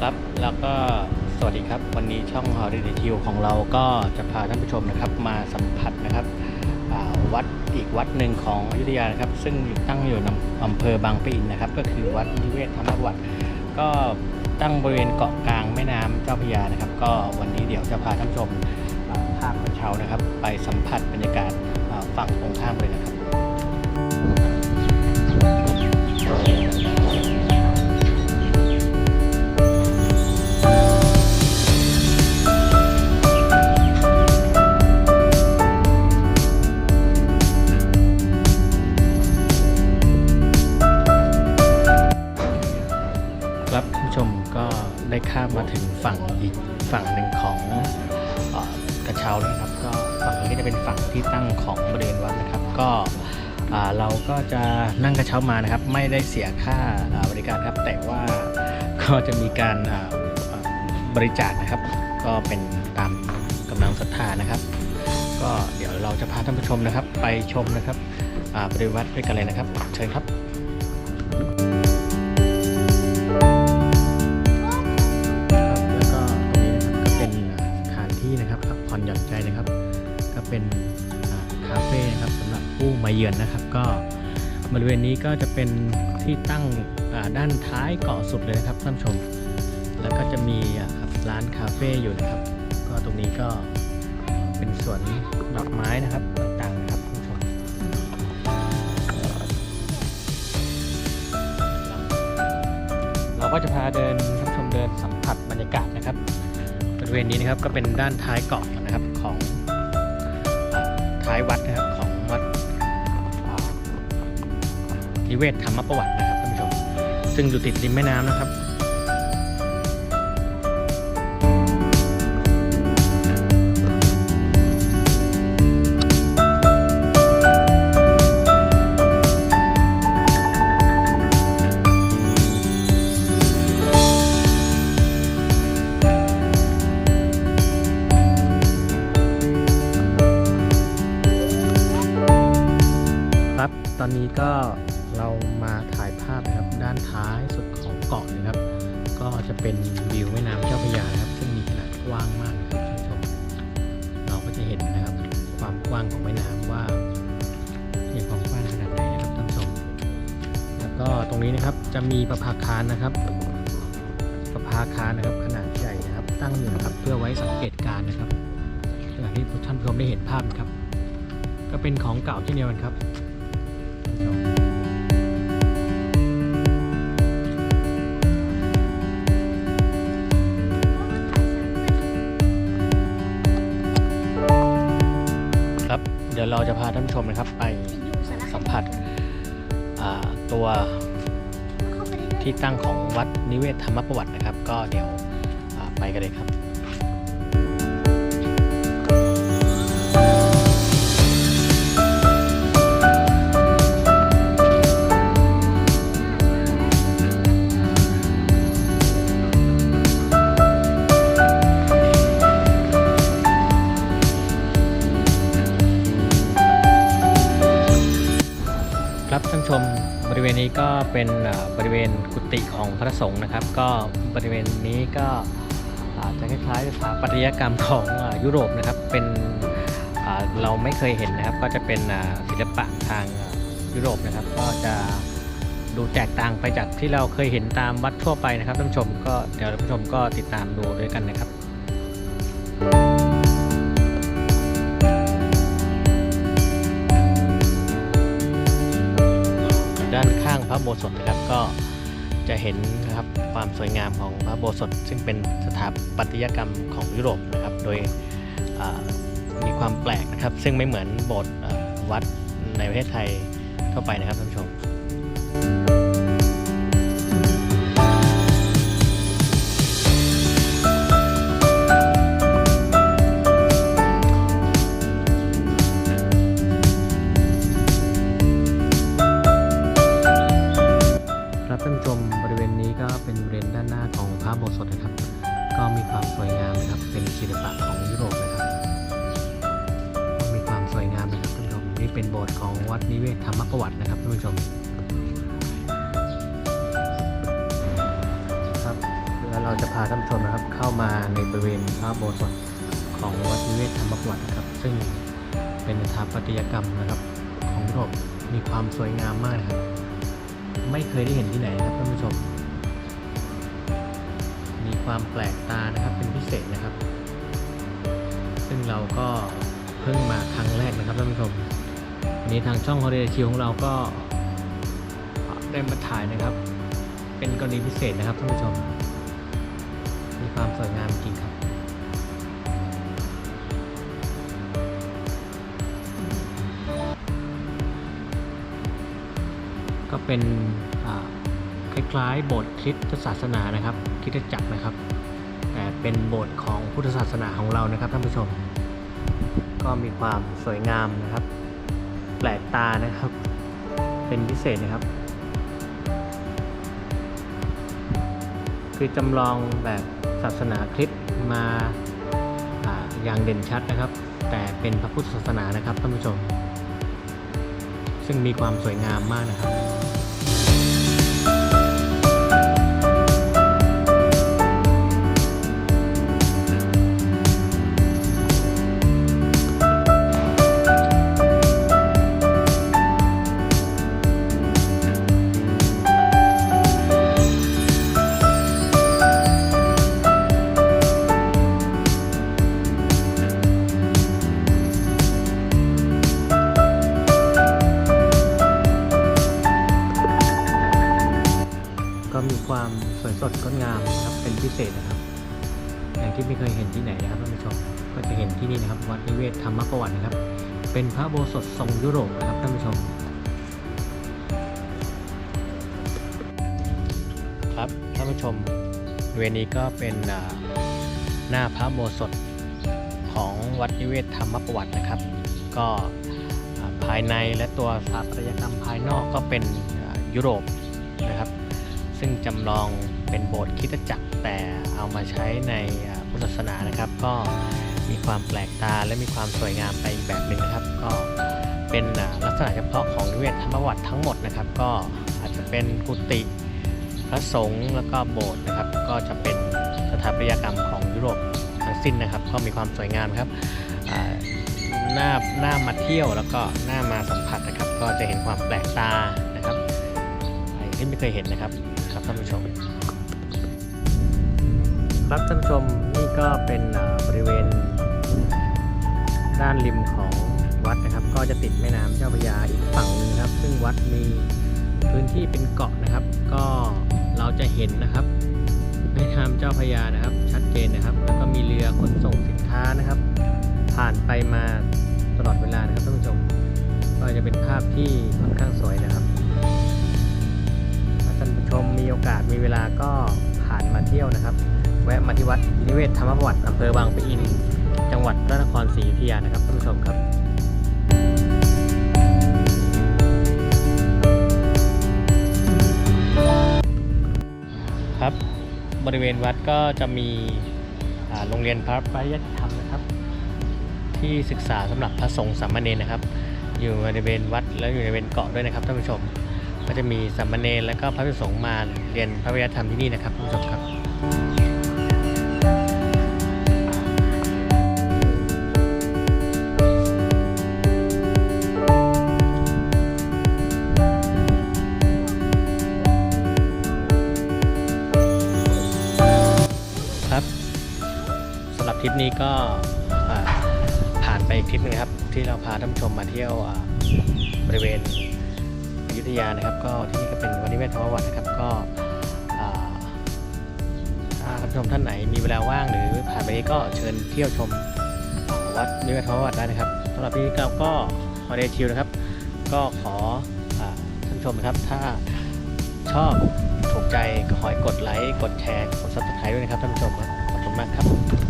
ครับ แล้วก็สวัสดีครับ วันนี้ช่องฮอริเดทิวของเราก็จะพาท่านผู้ชมนะครับ มาสัมผัสนะครับวัดอีกวัดหนึ่งของอยุธยานะครับ ซึ่งตั้งอยู่ในอำเภอบางปะอินนะครับ ก็คือวัดนิเวศธรรมวัดก็ตั้งบริเวณเกาะกลางแม่น้ำเจ้าพระยานะครับ ก็วันนี้เดี๋ยวจะพาท่านผู้ชมอ่าข้ามกระเช้านะครับ ไปสัมผัสบรรยากาศฝั่งตรงข้ามเลยนะครับ ริเวณวัดนะครับ ก็เราก็จะนั่งกระเช้ามานะครับ ไม่ได้เสียค่าบริการครับ แต่ว่าก็จะมีการบริจาคนะครับ ก็เป็นตามกำลังศรัทธานะครับ ก็เดี๋ยวเราจะพาท่านผู้ชมนะครับ ไปชมนะครับอ่าบริวณวัดด้วยกันเลยนะครับ เชิญครับแล้วก็ตรงนี้นะครับก็เป็นสถานที่นะครับพักผ่อนหย่อนใจนะครับ ก็เป็นาเฟ่นะครับสำหรับผู้มาเยือนนะครับ ก็บริเวณนี้ก็จะเป็นที่ตั้งด้านท้ายเกาะสุดเลยนะครับท่านผู้ชม แล้วก็จะมีร้านคาเฟ่อยู่นะครับ ก็ตรงนี้ก็เป็นสวนดอกไม้นะครับต่างๆนะครับท่านผู้ชมเราก็จะพาเดินท่านผู้ชมเดินสัมผัสบรรยากาศนะครับบริเวณนี้นะครับก็เป็นด้านท้ายเกาะนะครับของ ท้ายวัดนะครับของวัดนิเวศธรรมประวัตินะครับท่านผู้ชม ซึ่งอยู่ติดริมแม่น้ำนะครับ ตอนนี้ก็เรามาถ่ายภาพนะครับด้านท้ายสุดของเกาะเลยครับ ก็จะเป็นวิวแม่น้ำเจ้าพระยานะครับ ซึ่งมีขนาดกว้างมากนะครับท่านผู้ชมเราก็จะเห็นนะครับความกว้างของแม่น้ำว่ามีความกว้างขนาดไหนนะครับท่านผู้ชม แล้วก็ตรงนี้นะครับจะมีประภาคารนะครับประภาคารนะครับขนาดใหญ่นะครับ ตั้งอยู่นะครับเพื่อไว้สังเกตการณ์นะครับอย่างที่ท่านผู้ชมได้เห็นภาพนะครับ ก็เป็นของเก่าเช่นเดียวกันครับ ครับ เดี๋ยวเราจะพาท่านผู้ชมนะครับ ไปสัมผัสตัวที่ตั้งของวัดนิเวศธรรมประวัตินะครับ ก็เดี๋ยวไปกันเลยครับ นี้ก็เป็นบริเวณกุฏิของพระสงฆ์นะครับ ก็บริเวณนี้ก็อาจจะคล้ายๆสถาปัตยกรรมของอยุโรปนะครับเป็นเราไม่เคยเห็นนะครับ ก็จะเป็นศิลปะทางยุโรปนะครับ ก็จะดูแตกต่างไปจากที่เราเคยเห็นตามวัดทั่วไปนะครับท่านผู้ชมก็เดี๋ยวท่านผู้ชมก็ติดตามดูด้วยกันนะครับ ด้านข้างพระโบสถนะครับก็จะเห็นนะครับความสวยงามของพระโบสถซึ่งเป็นสถาปัตยกรรมของยุโรปนะครับ โดยมีความแปลกนะครับ ซึ่งไม่เหมือนโบสถ์วัดในประเทศไทยทั่วไปนะครับท่านผู้ชม ก็มีความสวยงามนะครับ เป็นศิลปะของยุโรปนะครับ มีความสวยงามนะครับท่านผู้ชม นี่เป็นโบสถ์ของวัดนิเวศธรรมประวัตินะครับท่านผู้ชม ครับแล้วเราจะพาท่านผู้ชมนะครับ เข้ามาในบริเวณพระโบสถ์ของวัดนิเวศธรรมประวัตินะครับ ซึ่งเป็นสถาปัตยกรรมนะครับ ของยุโรป มีความสวยงามมากนะครับ ไม่เคยได้เห็นที่ไหนนะครับท่านผู้ชม ความแปลกตานะครับเป็นพิเศษนะครับ ซึ่งเราก็เพิ่งมาครั้งแรกนะครับท่านผู้ชมวันนี้ทางช่องฮอลิเดย์ชิของเราก็ได้มาถ่ายนะครับ เป็นกรณีพิเศษนะครับท่านผู้ชม มีความสวยงามจริงครับก็เป็น คล้ายๆโบสถ์คริสตศาสนานะครับคริสตจักรนะครับ แต่เป็นโบสถ์ของพุทธศาสนาของเรานะครับท่านผู้ชม ก็มีความสวยงามนะครับ แปลกตานะครับ เป็นพิเศษนะครับ คือจำลองแบบศาสนาคริสต์มาอาอย่างเด่นชัดนะครับ แต่เป็นพระพุทธศาสนานะครับท่านผู้ชม ซึ่งมีความสวยงามมากนะครับ ดงดงามนะครับเป็นพิเศษนะครับอย่างที่ไม่เคยเห็นที่ไหนนะครับท่านผู้ชมก็จะเห็นที่นี่นะครับ วัดนิเวศธรรมประวัตินะครับ เป็นพระโบสถทรงยุโรปนะครับท่านผู้ชมครับท่านผู้ชมบริเวณนี้ก็เป็นหน้าพระโบสถของวัดนิเวศธรรมประวัตินะครับ ก็ภายในและตัวสถาปัตยกรรมภายนอกก็เป็นยุโรปนะครับ ซึ่งจำลอง เป็นโบสถ์คิดจักรแต่เอามาใช้ในพุทธศาสนานะครับ ก็มีความแปลกตาและมีความสวยงามไปอีกแบบหนึ่งนะครับ ก็เป็นลักษณะเฉพาะของนิเวศธรรมประวัติทั้งหมดนะครับ ก็อาจจะเป็นกุฏิพระสงฆ์แล้วก็โบสถ์นะครับ ก็จะเป็นสถาปัตยกรรมของยุโรปทั้งสิ้นนะครับ ก็มีความสวยงามครับหน้าหน้ามาเที่ยวแล้วก็หน้ามาสัมผัสนะครับ ก็จะเห็นความแปลกตานะครับอะไรที่ไม่เคยเห็นนะครับครับท่านผู้ชม ครับท่านผู้ชมนี่ก็เป็นบริเวณ ด้านริมของวัดนะครับ ก็จะติดแม่น้ำเจ้าพระยาอีกฝั่งหนึงครับ ซึ่งวัดมีพื้นที่เป็นเกาะนะครับ ก็เราจะเห็นนะครับแม่น้ำเจ้าพระยานะครับ ชัดเจนนะครับ แล้วก็มีเรือขนส่งสินค้านะครับ ผ่านไปมาตลอดเวลานะครับท่านผู้ชม ก็จะเป็นภาพที่ค่อนข้างสวยนะครับถ้าท่านผู้ชมมีโอกาสมีเวลาก็ผ่านมาเที่ยวนะครับ แวะมาที่วัดนิเวศธรรมประวัติอำเภอบางปะอิน จังหวัดพระนครศรีอยุธยานะครับท่านผู้ชมครับครับ บริเวณวัดก็จะมีโรงเรียนพระปริยัติธรรมนะครับ ที่ศึกษาสำหรับพระสงฆ์สามเณรนะครับ อยู่บริเวณวัดแล้วอยู่ในบริเวณเกาะด้วยนะครับท่านผู้ชมก็จะมีสามเณรและก็พระภิกษุสงฆ์มาเรียนพระวิทยธรรมที่นี่นะครับท่านผู้ชมครับครับ ทริปนี้ก็ผ่านไปอีกทริปหนึงนะครับ ที่เราพาท่านชมมาเที่ยวบริเวณอยุธยานะครับ ก็ที่นี่ก็เป็นวัดนิเวศธรรมวัตินะครับก็ท่านผู้ชมท่านไหนมีเวลาว่างหรือผ่านไปนี้ก็เชิญเที่ยวชมวัดนิเวศธรรมวัติได้นะครับสำหรับที่นี้เราก็มาเดชิวนะครับ ก็ขออท่านชมนะครับถ้าชอบถูกใจก็ขอให้กดไลค์กดแชร์กดซับสไครต์ด้วยนะครับท่านผู้ชมครับขอบคุณมากครับ